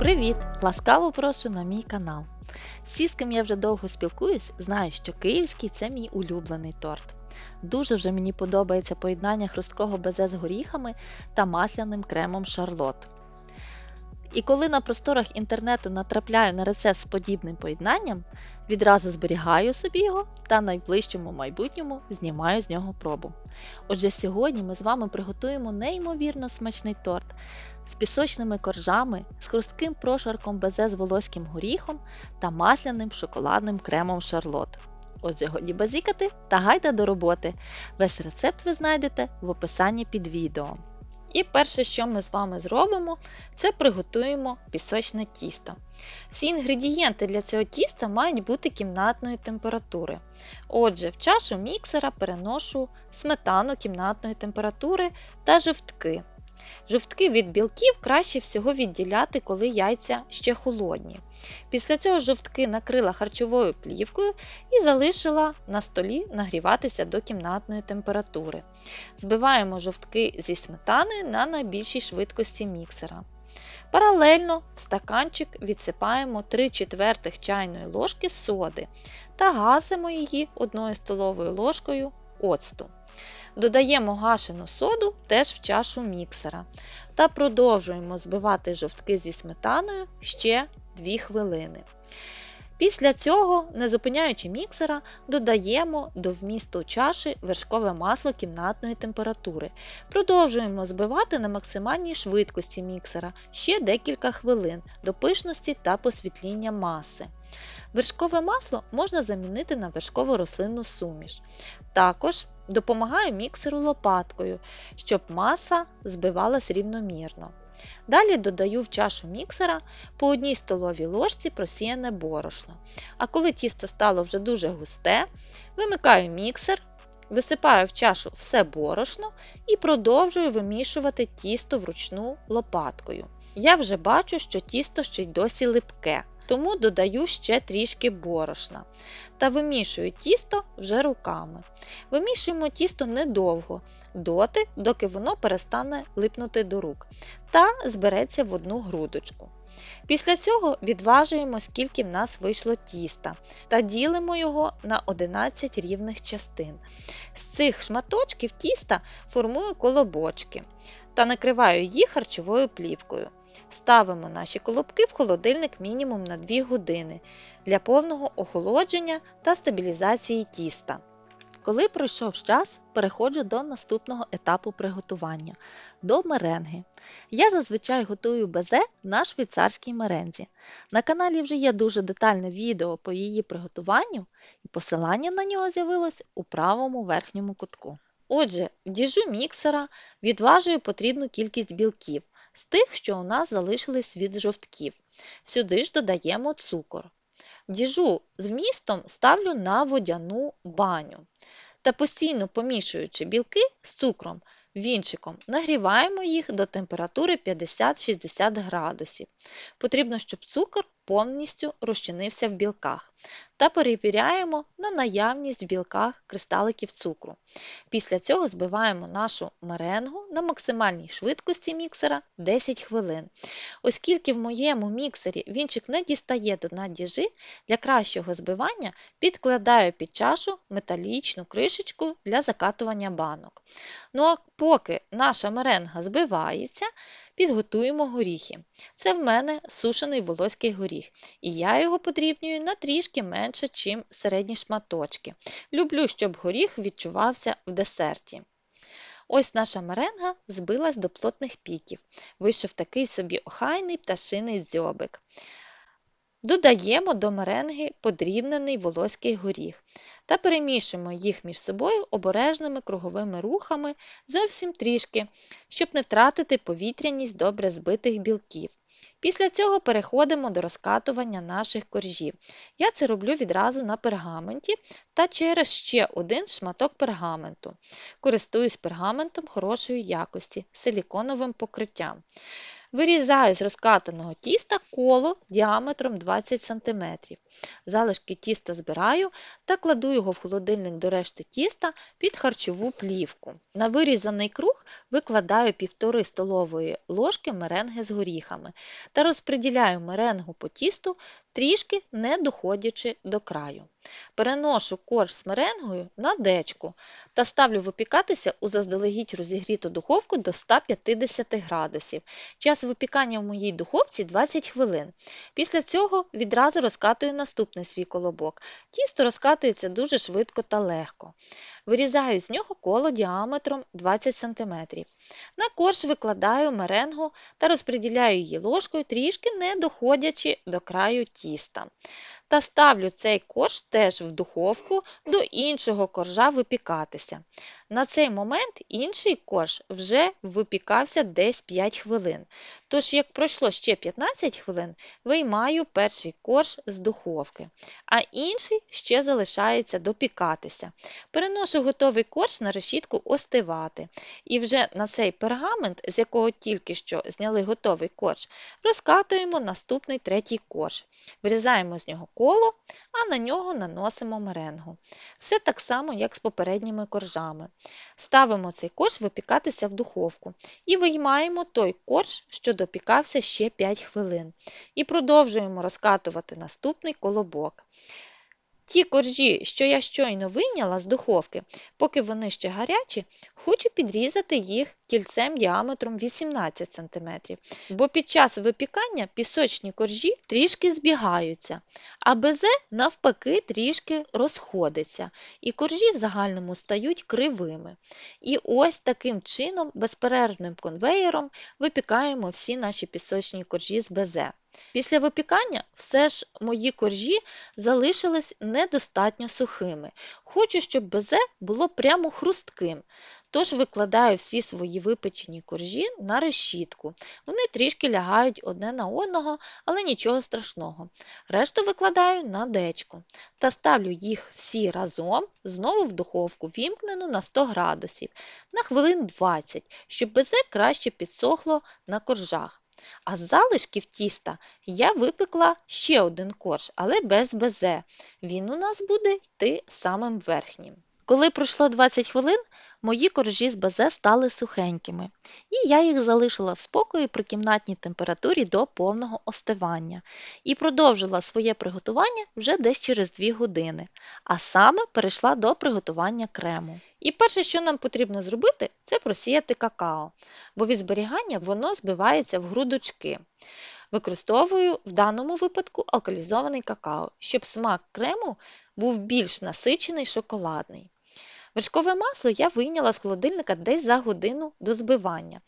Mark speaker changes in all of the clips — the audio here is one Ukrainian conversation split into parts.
Speaker 1: Привіт! Ласкаво прошу на мій канал. Всі, з ким я вже довго спілкуюсь, знають, що київський це мій улюблений торт. Дуже вже мені подобається поєднання хрусткого безе з горіхами та масляним кремом шарлот. І коли на просторах інтернету натрапляю на рецепт з подібним поєднанням, відразу зберігаю собі його та найближчому майбутньому знімаю з нього пробу. Отже, сьогодні ми з вами приготуємо неймовірно смачний торт з пісочними коржами, з хрустким прошарком безе з волоським горіхом та масляним шоколадним кремом шарлот. Отже, годі базікати та гайда до роботи. Весь рецепт ви знайдете в описанні під відео. І перше, що ми з вами зробимо, це приготуємо пісочне тісто. Всі інгредієнти для цього тіста мають бути кімнатної температури. Отже, в чашу міксера переношу сметану кімнатної температури та жовтки. Жовтки від білків краще всього відділяти, коли яйця ще холодні. Після цього жовтки накрила харчовою плівкою і залишила на столі нагріватися до кімнатної температури. Збиваємо жовтки зі сметаною на найбільшій швидкості міксера. Паралельно в стаканчик відсипаємо 3 четвертих чайної ложки соди та гасимо її 1 столовою ложкою оцту. Додаємо гашену соду теж в чашу міксера та продовжуємо збивати жовтки зі сметаною ще 2 хвилини. Після цього, не зупиняючи міксера, додаємо до вмісту чаші вершкове масло кімнатної температури. Продовжуємо збивати на максимальній швидкості міксера ще декілька хвилин до пишності та посвітління маси. Вершкове масло можна замінити на вершкову рослинну суміш. Також допомагаю міксеру лопаткою, щоб маса збивалась рівномірно. Далі додаю в чашу міксера по одній столовій ложці просіяне борошно. А коли тісто стало вже дуже густе, вимикаю міксер, висипаю в чашу все борошно і продовжую вимішувати тісто вручну лопаткою. Я вже бачу, що тісто ще й досі липке, тому додаю ще трішки борошна та вимішую тісто вже руками. Вимішуємо тісто недовго, доти, доки воно перестане липнути до рук та збереться в одну грудочку. Після цього відважуємо, скільки в нас вийшло тіста, та ділимо його на 11 рівних частин. З цих шматочків тіста формую колобочки та накриваю їх харчовою плівкою. Ставимо наші колобки в холодильник мінімум на 2 години для повного охолодження та стабілізації тіста. Коли пройшов час, переходжу до наступного етапу приготування до меренги. Я зазвичай готую безе на швейцарській мерензі. На каналі вже є дуже детальне відео по її приготуванню, і посилання на нього з'явилось у правому верхньому кутку. Отже, в діжу міксера відважую потрібну кількість білків з тих, що у нас залишились від жовтків. Сюди ж додаємо цукор. Діжу з вмістом ставлю на водяну баню та постійно помішуючи білки з цукром, вінчиком, нагріваємо їх до температури 50-60 градусів. Потрібно, щоб цукор повністю розчинився в білках та перевіряємо на наявність в білках кристаликів цукру. Після цього збиваємо нашу меренгу на максимальній швидкості міксера 10 хвилин. Оскільки в моєму міксері вінчик не дістає до дна діжи, для кращого збивання підкладаю під чашу металічну кришечку для закатування банок. Ну а поки наша меренга збивається, підготуємо горіхи. Це в мене сушений волоський горіх, і я його подрібнюю на трішки менше, ніж середні шматочки. Люблю, щоб горіх відчувався в десерті. Ось наша меренга збилась до плотних піків. Вийшов такий собі охайний пташиний дзьобик. Додаємо до меренги подрібнений волоський горіх та перемішуємо їх між собою обережними круговими рухами зовсім трішки, щоб не втратити повітряність добре збитих білків. Після цього переходимо до розкатування наших коржів. Я це роблю відразу на пергаменті та через ще один шматок пергаменту. Користуюсь пергаментом хорошої якості, силіконовим покриттям. Вирізаю з розкатаного тіста коло діаметром 20 см. Залишки тіста збираю та кладу його в холодильник до решти тіста під харчову плівку. На вирізаний круг викладаю 1,5 столової ложки меренги з горіхами та розподіляю меренгу по тісту, трішки не доходячи до краю. Переношу корж з меренгою на дечку та ставлю випікатися у заздалегідь розігріту духовку до 150 градусів. Час випікання в моїй духовці 20 хвилин. Після цього відразу розкатую наступний свій колобок. Тісто розкатується дуже швидко та легко. Вирізаю з нього коло діаметром 20 см. На корж викладаю меренгу та розподіляю її ложкою, трішки не доходячи до краю тіста. Та ставлю цей корж теж в духовку до іншого коржа випікатися. На цей момент інший корж вже випікався десь 5 хвилин. Тож, як пройшло ще 15 хвилин, виймаю перший корж з духовки, а інший ще залишається допікатися. Переношу готовий корж на решітку остивати. І вже на цей пергамент, з якого тільки що зняли готовий корж, розкатуємо наступний третій корж. Вирізаємо з нього коло, а на нього наносимо меренгу. Все так само, як з попередніми коржами. Ставимо цей корж випікатися в духовку і виймаємо той корж, що допікався ще 5 хвилин. І продовжуємо розкатувати наступний колобок. Ті коржі, що я щойно вийняла з духовки, поки вони ще гарячі, хочу підрізати їх кільцем діаметром 18 см, бо під час випікання пісочні коржі трішки збігаються, а безе, навпаки, трішки розходиться, і коржі в загальному стають кривими. І ось таким чином, безперервним конвеєром, випікаємо всі наші пісочні коржі з безе. Після випікання все ж мої коржі залишились недостатньо сухими. Хочу, щоб безе було прямо хрустким. Тож викладаю всі свої випечені коржі на решітку. Вони трішки лягають одне на одного, але нічого страшного. Решту викладаю на дечку та ставлю їх всі разом знову в духовку, вімкнену на 100 градусів на хвилин 20, щоб безе краще підсохло на коржах. А з залишків тіста я випекла ще один корж, але без безе. Він у нас буде йти самим верхнім. Коли пройшло 20 хвилин, мої коржі з безе стали сухенькими, і я їх залишила в спокої при кімнатній температурі до повного остивання і продовжила своє приготування вже десь через 2 години, а саме перейшла до приготування крему. І перше, що нам потрібно зробити, це просіяти какао, бо від зберігання воно збивається в грудочки. Використовую в даному випадку алкалізований какао, щоб смак крему був більш насичений шоколадний. Вершкове масло я вийняла з холодильника десь за годину до збивання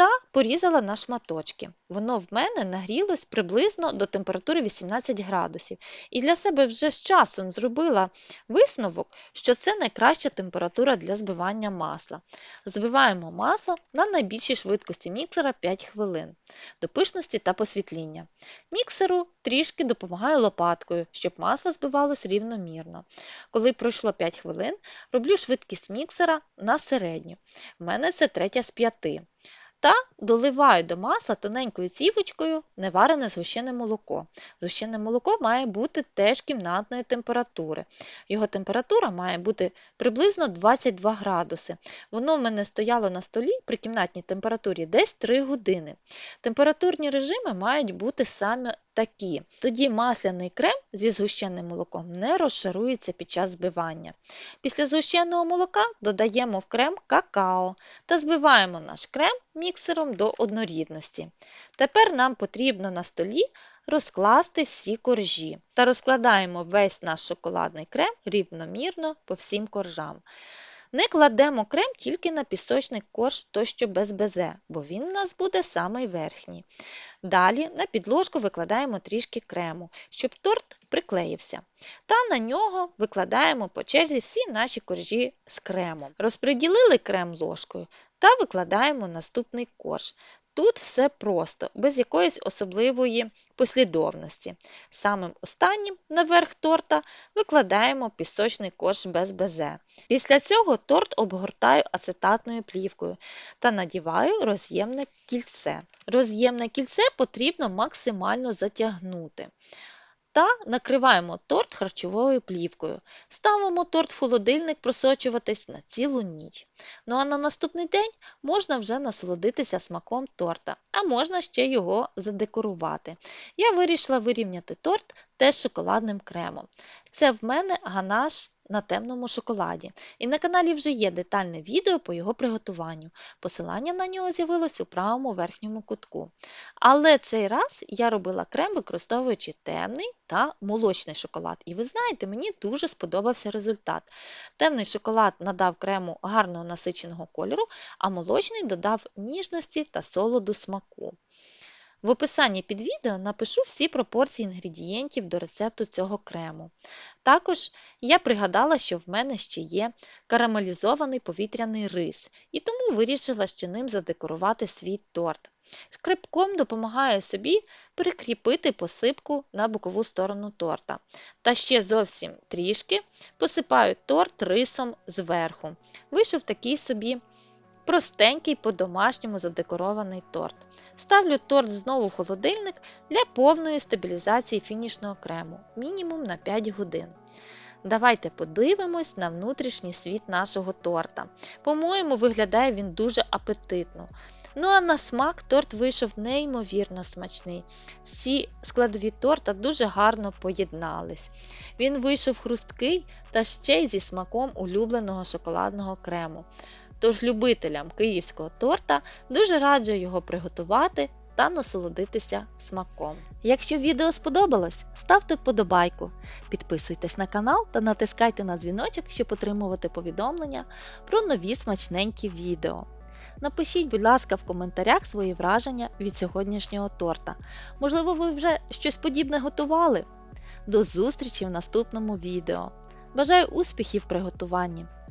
Speaker 1: та порізала на шматочки. Воно в мене нагрілось приблизно до температури 18 градусів. І для себе вже з часом зробила висновок, що це найкраща температура для збивання масла. Збиваємо масло на найбільшій швидкості міксера 5 хвилин до пишності та посвітління. Міксеру трішки допомагаю лопаткою, щоб масло збивалось рівномірно. Коли пройшло 5 хвилин, роблю швидкість міксера на середню. В мене це третя з п'яти та доливаю до масла тоненькою цівочкою неварене згущене молоко. Згущене молоко має бути теж кімнатної температури. Його температура має бути приблизно 22 градуси. Воно в мене стояло на столі при кімнатній температурі десь 3 години. Температурні режими мають бути саме такі. Тоді масляний крем зі згущеним молоком не розшарується під час збивання. Після згущеного молока додаємо в крем какао та збиваємо наш крем міксером до однорідності. Тепер нам потрібно на столі розкласти всі коржі та розкладаємо весь наш шоколадний крем рівномірно по всім коржам. Не кладемо крем тільки на пісочний корж, тощо без безе, бо він у нас буде самий верхній. Далі на підложку викладаємо трішки крему, щоб торт приклеївся. Та на нього викладаємо по черзі всі наші коржі з кремом. Розпреділили крем ложкою та викладаємо наступний корж. Тут все просто, без якоїсь особливої послідовності. Самим останнім наверх торта викладаємо пісочний корж без безе. Після цього торт обгортаю ацетатною плівкою та надіваю роз'ємне кільце. Роз'ємне кільце потрібно максимально затягнути. Та накриваємо торт харчовою плівкою. Ставимо торт в холодильник просочуватись на цілу ніч. Ну а на наступний день можна вже насолодитися смаком торта, а можна ще його задекорувати. Я вирішила вирівняти торт теж шоколадним кремом. Це в мене ганаш на темному шоколаді. І на каналі вже є детальне відео по його приготуванню. Посилання на нього з'явилось у правому верхньому кутку. Але цей раз я робила крем, використовуючи темний та молочний шоколад. І ви знаєте, мені дуже сподобався результат. Темний шоколад надав крему гарного насиченого кольору, а молочний додав ніжності та солоду смаку. В описанні під відео напишу всі пропорції інгредієнтів до рецепту цього крему. Також я пригадала, що в мене ще є карамелізований повітряний рис, і тому вирішила ще ним задекорувати свій торт. Скрипком допомагаю собі прикріпити посипку на бокову сторону торта. Та ще зовсім трішки посипаю торт рисом зверху. Вийшов такий собі простенький по-домашньому задекорований торт. Ставлю торт знову в холодильник для повної стабілізації фінішного крему, мінімум на 5 годин. Давайте подивимось на внутрішній світ нашого торта. По-моєму, виглядає він дуже апетитно. Ну а на смак торт вийшов неймовірно смачний. Всі складові торта дуже гарно поєднались. Він вийшов хрусткий та ще й зі смаком улюбленого шоколадного крему. Тож любителям київського торта дуже раджу його приготувати та насолодитися смаком. Якщо відео сподобалось, ставте вподобайку, підписуйтесь на канал та натискайте на дзвіночок, щоб отримувати повідомлення про нові смачненькі відео. Напишіть, будь ласка, в коментарях свої враження від сьогоднішнього торта. Можливо, ви вже щось подібне готували? До зустрічі в наступному відео. Бажаю успіхів в приготуванні!